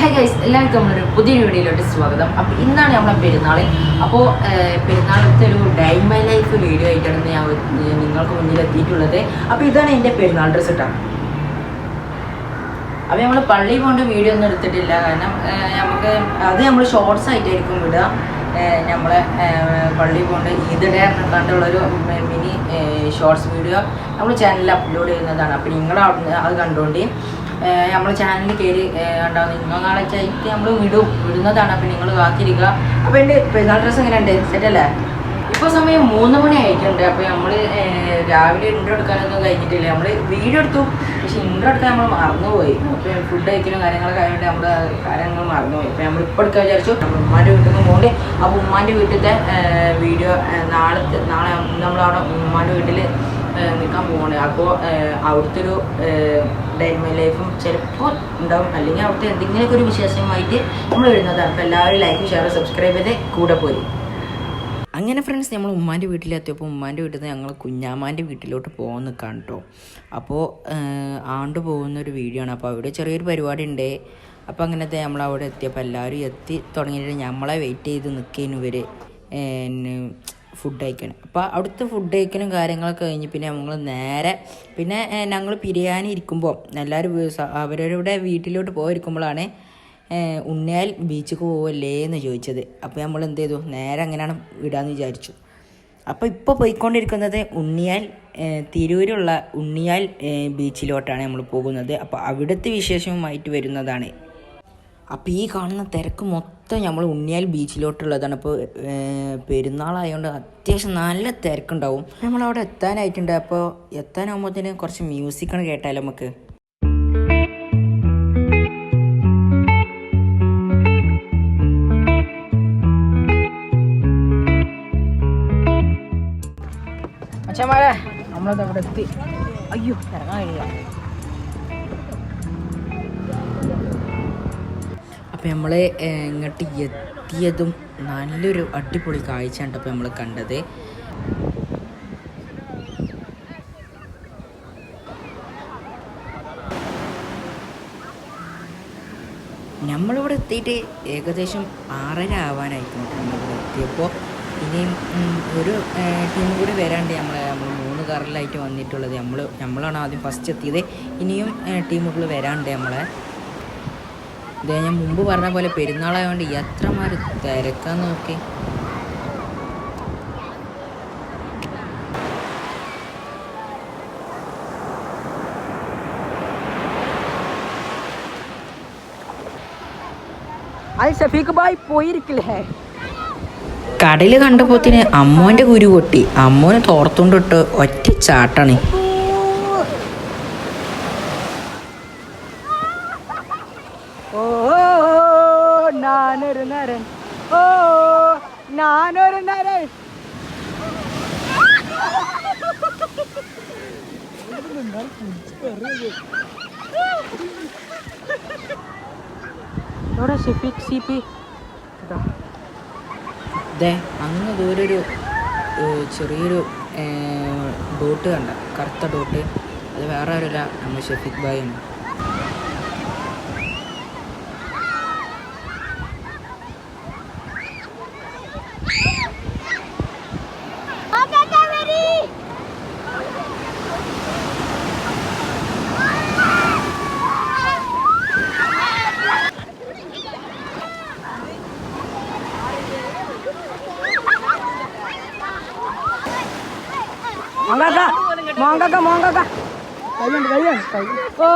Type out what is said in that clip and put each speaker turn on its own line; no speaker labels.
Hi guys എല്ലാവർക്കും നമ്മളൊരു പുതിയ വീഡിയോയിലോട്ട് സ്വാഗതം. അപ്പോൾ ഇന്നാണ് നമ്മളെ പെരുന്നാൾ അപ്പോൾ പെരുന്നാളത്തെ ഒരു ഡൈ മൈ ലൈഫ് വീഡിയോ ആയിട്ടാണ് ഞാൻ നിങ്ങൾക്ക് മുന്നിൽ എത്തിയിട്ടുള്ളത് അപ്പോൾ ഇതാണ് എന്റെ പെരുന്നാൾ ഡ്രസ്സ് ഇട്ടാണ് അപ്പോൾ നമ്മൾ പള്ളി കൊണ്ട് വീഡിയോ ഒന്നും എടുത്തിട്ടില്ല. കാരണം നമുക്ക് അത് നമ്മൾ ഷോർട്സ് ആയിട്ടായിരിക്കും വിടുക നമ്മളെ പള്ളി കൊണ്ട് ഈദ് ഡേ കണ്ടുള്ളൊരു മിനി ഷോർട്സ് വീഡിയോ നമ്മൾ ചാനലിൽ അപ്ലോഡ് ചെയ്യുന്നതാണ്. അപ്പോൾ നിങ്ങൾ അത് കണ്ടുകൊണ്ട് നമ്മൾ ചാനലിൽ കയറി ഉണ്ടാവും ഇന്നോ നാളെ ആയിട്ട് നമ്മൾ വിടും. വിടുന്നതാണ്. അപ്പം നിങ്ങൾ കാത്തിരിക്കുക. അപ്പോൾ എന്റെ പെരുന്നാൾ ഡ്രസ്സ് എങ്ങനെയുണ്ട്? സെറ്റല്ലേ ഇപ്പോൾ സമയം മൂന്ന് മണി ആയിട്ടുണ്ട്. അപ്പോൾ നമ്മൾ രാവിലെ ഇൻട്രോ എടുക്കാനൊന്നും കഴിഞ്ഞിട്ടില്ല. നമ്മൾ വീഡിയോ എടുത്തു. പക്ഷെ ഇൻട്രോ എടുക്കാൻ നമ്മൾ മറന്നുപോയി. അപ്പോൾ ഫുഡ് കഴിക്കലും കാര്യങ്ങളൊക്കെ ആയതുകൊണ്ട് നമ്മൾ കാര്യങ്ങൾ മറന്നുപോയി. അപ്പോൾ നമ്മൾ ഇപ്പോൾ എടുക്കാൻ വിചാരിച്ചു. ഉമ്മാന്റെ വീട്ടിൽ നിന്ന് പോകുന്നുണ്ട് അപ്പോൾ ഉമ്മാന്റെ വീട്ടിലത്തെ വീഡിയോ നാളെ നാളെ നമ്മളവിടെ ഉമ്മാന്റെ വീട്ടിൽ നിൽക്കാൻ പോവാണ്. അപ്പോൾ അവിടുത്തെ ഒരു ഡൈൻ മൈ ലൈഫും ചിലപ്പോൾ ഉണ്ടാവും. അല്ലെങ്കിൽ അവിടുത്തെ എന്തെങ്കിലുമൊക്കെ ഒരു വിശേഷമായിട്ട് നമ്മൾ വരുന്നതാണ് അപ്പോൾ എല്ലാവരും ലൈക്കും ഷെയർ സബ്സ്ക്രൈബ് ചെയ്ത് കൂടെ പോരും. അങ്ങനെ ഫ്രണ്ട്സ് നമ്മൾ ഉമ്മാന്റെ വീട്ടിലെത്തിയപ്പോൾ ഉമ്മാന്റെ വീട്ടിൽ നിന്ന് ഞങ്ങൾ കുഞ്ഞാമാന്റെ വീട്ടിലോട്ട് പോകാൻ നിൽക്കാം കേട്ടോ അപ്പോൾ ആണ്ട് പോകുന്ന ഒരു വീഡിയോ ആണ്. അപ്പോൾ അവിടെ ചെറിയൊരു പരിപാടി ഉണ്ട് അപ്പോൾ അങ്ങനത്തെ നമ്മൾ അവിടെ എത്തിയപ്പോൾ എല്ലാവരും എത്തി തുടങ്ങിയിട്ട് നമ്മളെ വെയിറ്റ് ചെയ്ത് നിൽക്കുന്നവർ ഫുഡ് കഴിക്കണം. അപ്പോൾ അവിടുത്തെ ഫുഡ് കഴിക്കലും കാര്യങ്ങളൊക്കെ കഴിഞ്ഞ് പിന്നെ നമ്മൾ നേരെ പിന്നെ ഞങ്ങൾ ബിരിയാണി ഇരിക്കുമ്പോൾ എല്ലാവരും അവരവരുടെ വീട്ടിലോട്ട് പോയിരിക്കുമ്പോഴാണ് ഉണ്ണിയാൽ ബീച്ചിക്ക് പോവല്ലേ എന്ന് ചോദിച്ചത്. അപ്പോൾ നമ്മൾ എന്ത് ചെയ്തു? നേരെ അങ്ങനെയാണ് വിടാമെന്ന് വിചാരിച്ചു. അപ്പോൾ ഇപ്പോൾ പോയിക്കൊണ്ടിരിക്കുന്നത് ഉണ്ണിയാൽ തിരൂരുള്ള ഉണ്ണിയാൽ ബീച്ചിലോട്ടാണ് നമ്മൾ പോകുന്നത്. അപ്പോൾ അവിടുത്തെ വിശേഷവുമായിട്ട് വരുന്നതാണ്. അപ്പോൾ ഈ കാണുന്ന തിരക്ക് മൊത്തം നമ്മൾ ഉണ്ണിയാൽ ബീച്ചിലോട്ടുള്ളതാണ്. അപ്പോൾ പെരുന്നാളായതുകൊണ്ട് അത്യാവശ്യം നല്ല തിരക്കുണ്ടാവും. നമ്മളവിടെ എത്താനായിട്ടുണ്ട്. അപ്പോൾ എത്താനാകുമ്പോഴത്തേന് കുറച്ച് മ്യൂസിക്കാണ് കേട്ടാലോ നമുക്ക് അച്ഛന്മാരെ നമ്മളത് അവിടെ എത്തി അയ്യോ ഇറങ്ങാൻ കഴിയില്ല. അപ്പം നമ്മൾ ഇങ്ങോട്ട് എത്തിയതും നല്ലൊരു അടിപൊളി കാഴ്ചയാണ് അപ്പോൾ നമ്മൾ കണ്ടത്. നമ്മളിവിടെ എത്തിയിട്ട് ഏകദേശം ആറര ആവാനായിരിക്കും നമ്മളിവിടെ എത്തിയപ്പോൾ ഇനിയും ഒരു ടീം കൂടി വരാണ്ട് നമ്മൾ നമ്മൾ മൂന്ന് കാറിലായിട്ട് വന്നിട്ടുള്ളത് നമ്മൾ നമ്മളാണ് ആദ്യം ഫസ്റ്റ് എത്തിയത്. ഇനിയും ടീമുകൾ വരാണ്ട് നമ്മളെ. ഇതേ ഞാൻ മുമ്പ് പറഞ്ഞ പോലെ പെരുന്നാളായതുകൊണ്ട് എത്രമാര് തിരക്കാൻ നോക്കി. കടൽ കണ്ടപ്പോത്തിന് അമ്മോന്റെ കുരു പൊട്ടി. അമ്മോനെ തോർത്തുകൊണ്ടിട്ട് ഒറ്റ ചാട്ടാണ്.
എവിടെ ഷഫീഖ് സി
ദേ അങ്ങ് ദൂരൊരു ചെറിയൊരു ഡോട്ട് കണ്ട. കറുത്ത ഡോട്ട് അത് വേറെ ഒരു നമ്മൾ ഷെഫീഖ് ഭായി
മോങ്കാക്ക മോങ്കാക്ക. മോങ്കാക്ക കയ്യുണ്ട് കൈ ഓ.